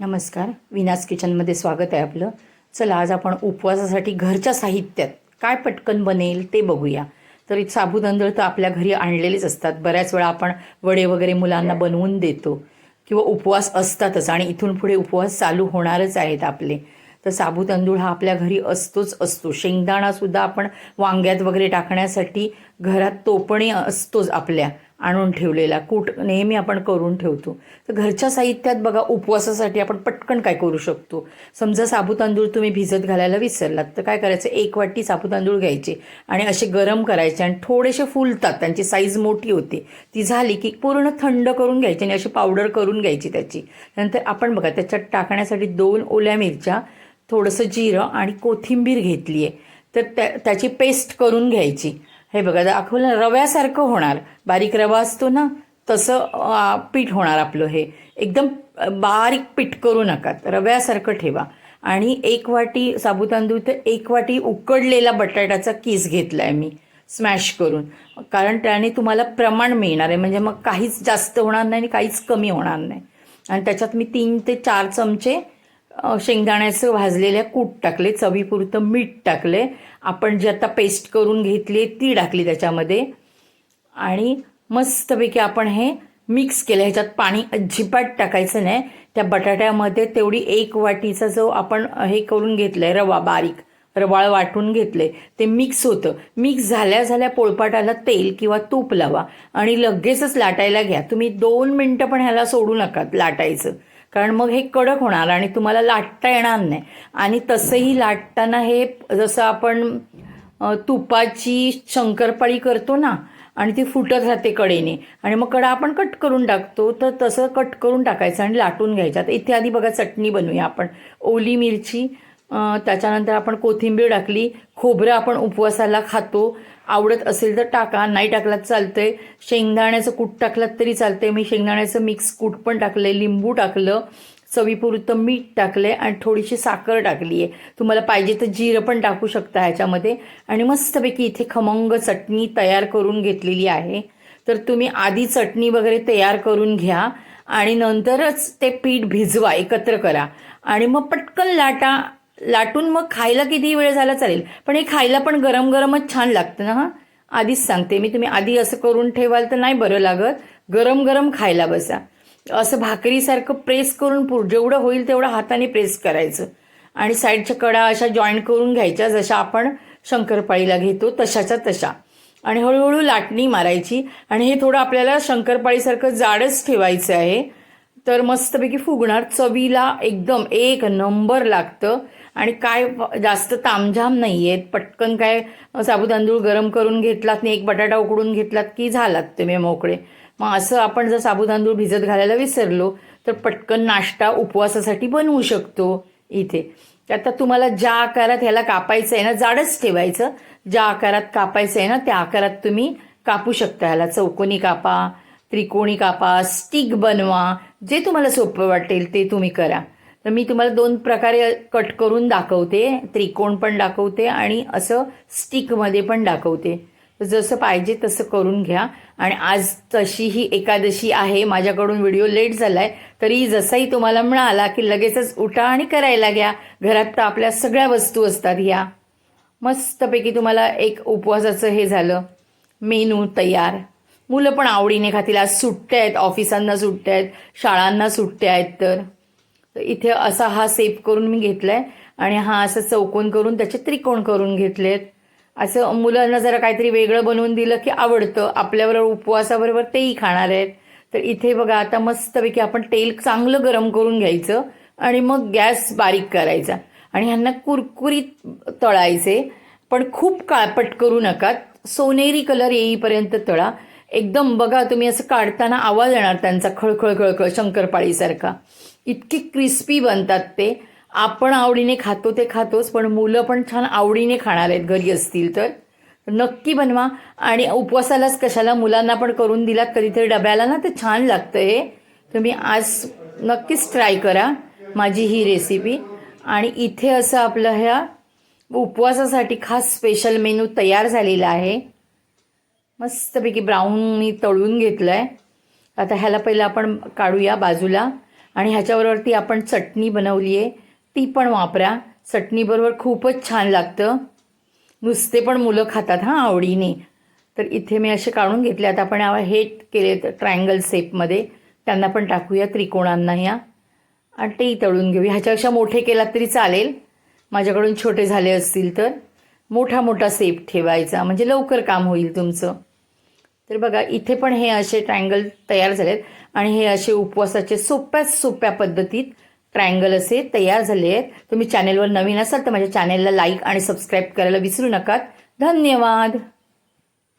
नमस्कार. विनास किचनमध्ये स्वागत आहे आपलं. चला आज आपण उपवासासाठी घरच्या साहित्यात काय पटकन बनेल ते बघूया. तर इथं साबू तांदूळ तर आपल्या घरी आणलेलेच असतात. बऱ्याच वेळा आपण वडे वगैरे मुलांना बनवून देतो किंवा उपवास असतातच आणि इथून पुढे उपवास चालू होणारच आहेत आपले. तर साबू तांदूळ हा आपल्या घरी असतोच असतो. शेंगदाणासुद्धा आपण वांग्यात वगैरे टाकण्यासाठी घरात तोपणे असतोच आपल्या. आणून ठेवलेला कूट नेहमी आपण करून ठेवतो. तर घरच्या साहित्यात बघा उपवासासाठी आपण पटकन काय करू शकतो? समजा साबू तांदूळ तुम्ही भिजत घालायला विसरलात तर काय करायचं? एक वाटी साबू तांदूळ घ्यायचे आणि असे गरम करायचे आणि थोडेसे फुलतात त्यांची साईज मोठी होते. ती झाली की पूर्ण थंड करून घ्यायची आणि अशी पावडर करून घ्यायची त्याची. नंतर आपण बघा त्याच्यात टाकण्यासाठी दोन ओल्या मिरच्या थोडंसं जिरं आणि कोथिंबीर घेतली आहे तर त्या त्याची पेस्ट करून घ्यायची. हे बघा दाखवलं रव्यासारखं होणार. बारीक रवा असतो ना तसं पीठ होणार आपलं हे. एकदम बारीक पीठ करू नका रव्यासारखं ठेवा. आणि एक वाटी साबुतांदूळ तर एक वाटी उकडलेला बटाट्याचा किस घेतला आहे मी स्मॅश करून. कारण त्याने तुम्हाला प्रमाण मिळणार आहे म्हणजे मग काहीच जास्त होणार नाही आणि काहीच कमी होणार नाही. आणि त्याच्यात मी तीन ते चार चमचे शेंगदाण्याचं भाजलेल्या कूट टाकले चवीपुरतं मीठ टाकले. आपण जी आता पेस्ट करून घेतली ती टाकली त्याच्यामध्ये. आणि मस्तपैकी आपण हे मिक्स केलं. ह्याच्यात पाणी अजिबात टाकायचं नाही. त्या बटाट्यामध्ये तेवढी एक वाटीचा जो आपण हे करून घेतलंय रवा बारीक रवाळ वाटून घेतले ते मिक्स होतं. मिक्स झाल्या झाल्या पोळपाटाला तेल किंवा तूप लावा. आणि लगेचच लाटायला घ्या. तुम्ही दोन मिनटं पण ह्याला सोडू नका लाटायचं. कारण मग हे कडक होणार आणि तुम्हाला लाटता येणार नाही. आणि तसंही लाटताना हे जसं आपण तुपाची शंकरपाळी करतो ना आणि ती फुटत राहते कडेने. आणि मग कडा आपण कट करून टाकतो तर तसं कट करून टाकायचं आणि लाटून घ्यायचं. आता इथे आधी बघा चटणी बनवूया आपण. ओली मिरची त्याच्यानंतर आपण कोथिंबीर टाकली खोबरं आपण उपवासाला खातो. आवडत असेल तर टाका नाही टाकलात चालतंय. शेंगदाण्याचं कूट टाकलात तरी चालतंय. मी शेंगदाण्याचं मिक्स कूट पण टाकलंय लिंबू टाकलं चवीपुरतं मीठ टाकलंय आणि थोडीशी साखर टाकली आहे तुम्हाला पाहिजे तर जिरं पण टाकू शकता ह्याच्यामध्ये. आणि मस्तपैकी इथे खमंग चटणी तयार करून घेतलेली आहे. तर तुम्ही आधी चटणी वगैरे तयार करून घ्या आणि नंतरच ते पीठ भिजवा एकत्र करा. आणि मग पटकन लाटा लाटून मग खायला किती वेळ झाला चालेल पण हे खायला पण गरम गरमच छान लागतं ना हा? आधीच सांगते मी तुम्ही आधी असं करून ठेवाल तर नाही बरं लागत. गरम गरम खायला बसा. असं भाकरीसारखं प्रेस करून पुर जेवढं होईल तेवढं हाताने प्रेस करायचं. आणि साईडच्या कडा अशा जॉईंट करून घ्यायच्या जशा आपण शंकरपाळीला घेतो तशाच्या तशा. आणि हळूहळू लाटणी मारायची. आणि हे थोडं आपल्याला शंकरपाळीसारखं जाडच ठेवायचं आहे. तर मस्तपैकी फुगणार. चवीला एकदम एक नंबर लागतं. आणि काय जास्त तामझाम नाही आहेत पटकन काय साबुतांदूळ गरम करून घेतलात नाही एक बटाटा उकडून घेतलात की झालात तुम्ही मोकळे. मग असं आपण जर साबुतांदूळ भिजत घालायला विसरलो तर पटकन नाश्ता उपवासासाठी बनवू शकतो इथे. आता तुम्हाला ज्या आकारात ह्याला कापायचं आहे ना जाडच ठेवायचं. ज्या आकारात कापायचं आहे ना त्या आकारात तुम्ही कापू शकता. ह्याला चौकोनी कापा त्रिकोणी कापा स्टिक बनवा. जे तुम्हाला सोपं वाटेल ते तुम्ही करा. तर मी तुम्हाला दोन प्रकारे कट करून दाखवते. त्रिकोण पण दाखवते आणि असं स्टिकमध्ये पण दाखवते. जसं पाहिजे तसं करून घ्या. आणि आज तशीही एकादशी आहे. माझ्याकडून व्हिडिओ लेट झाला आहे तरी जसाही तुम्हाला मिळाला की लगेचच उठा आणि करायला घ्या. घरात तर आपल्या सगळ्या वस्तू असतात ह्या. मस्तपैकी तुम्हाला एक उपवासाचं हे झालं. मेनू तयार. मुलं पण आवडीने खातील. आज सुट्ट्या आहेत ऑफिसांना सुट्ट्या आहेत शाळांना सुट्ट्या आहेत तर. इथे असा हा सेप करून मी घेतलाय आणि हा असं चौकोन करून त्याचे त्रिकोण करून घेतलेत. असं मुलांना जरा काहीतरी वेगळं बनवून दिलं की आवडतं. आपल्याबरोबर उपवासाबरोबर तेही खाणार आहेत. तर इथे बघा आता मस्तपैकी आपण तेल चांगलं गरम करून घ्यायचं आणि मग गॅस बारीक करायचा. आणि ह्यांना कुरकुरीत तळायचे. पण खूप काळपट करू नका. सोनेरी कलर येईपर्यंत तळा. एकदम बघा तुम्ही असं काढताना आवाज येणार त्यांचा खळखळ खळखळ शंकरपाळीसारखा. इतकी क्रिस्पी बनतात ते. आपण आवडीने खातो ते खातोच पण मुलं पण छान आवडीने खाणार आहेत घरी असतील तर. नक्की बनवा. आणि उपवासालाच कशाला मुलांना पण करून दिलात कधीतरी डब्याला ना ते छान लागतं हे. तुम्ही आज नक्कीच ट्राय करा माझी ही रेसिपी आणि इथे असं आपलं ह्या उपवासासाठी खास स्पेशल मेनू तयार झालेला आहे. मस्तपैकी ब्राऊन मी तळून घेतलं आहे आता ह्याला पहिलं आपण काढूया बाजूला. आणि ह्याच्याबरोबरती आपण चटणी बनवली आहे. ती पण वापरा. चटणीबरोबर खूपच छान लागतं. नुसते पण मुलं खातात हां आवडीने. तर इथे मी असे काढून घेतले. आता आपण हे केले ट्रायंगल शेपमध्ये त्यांना पण टाकूया त्रिकोणांना ह्या. आणि तेही तळून घेऊया. ह्याच्यापेक्षा मोठे केलात तरी चालेल. माझ्याकडून छोटे झाले असतील तर. मोठा मोठा सेप ठेवायचा. म्हणजे लवकर काम होईल तुमचं. तर बघा इथे पण हे असे ट्रायंगल तयार झालेत आणि हे असे उपवासाचे सोप्या सोप्या पद्धतीत ट्रायंगल असे तयार झाले आहेत. तुम्ही चॅनेलवर नवीन असाल तर माझ्या चॅनेलला लाईक आणि सबस्क्राईब करायला विसरू नका. धन्यवाद!